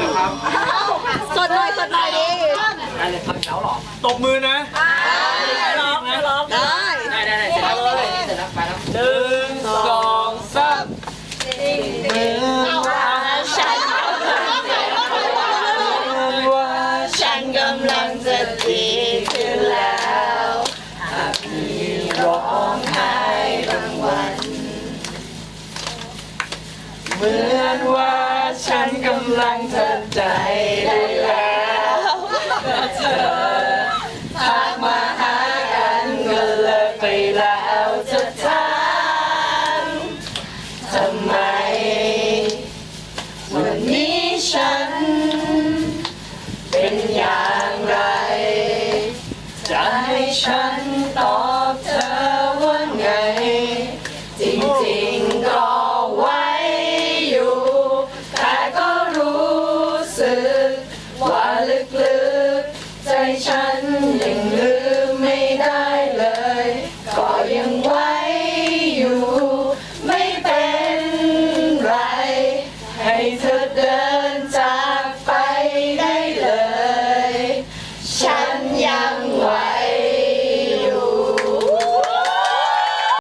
นะครับสดหน่อยสดหน่อยดิได้เลยครับแล้วหรอตบมือนะร้องนะร้องได้ได้ได้ได้เสร็จแล้วเลยเสร็จแล้วไปแล้วหนึ่งสองสามฉันว่าฉันกำลังจะดีขึ้นแล้วหากมีร้องไห้บางวันเหมือนว่าฉันกำ ลังเธอใจได้แล้วเธอทักมาหากันก็เลิกไปแล้วจะถามทำไม วันนี้ฉัน เป็นอย่างไร จะให้ฉันตอบเธอว่าไง จริงๆก็ สึกว่าลึกๆ ใจฉันยังลืมไม่ได้เลย ก็ยังไว้อยู่ ไม่เป็นไร ให้เธอเดินจากไปได้เลย ฉันยังไหว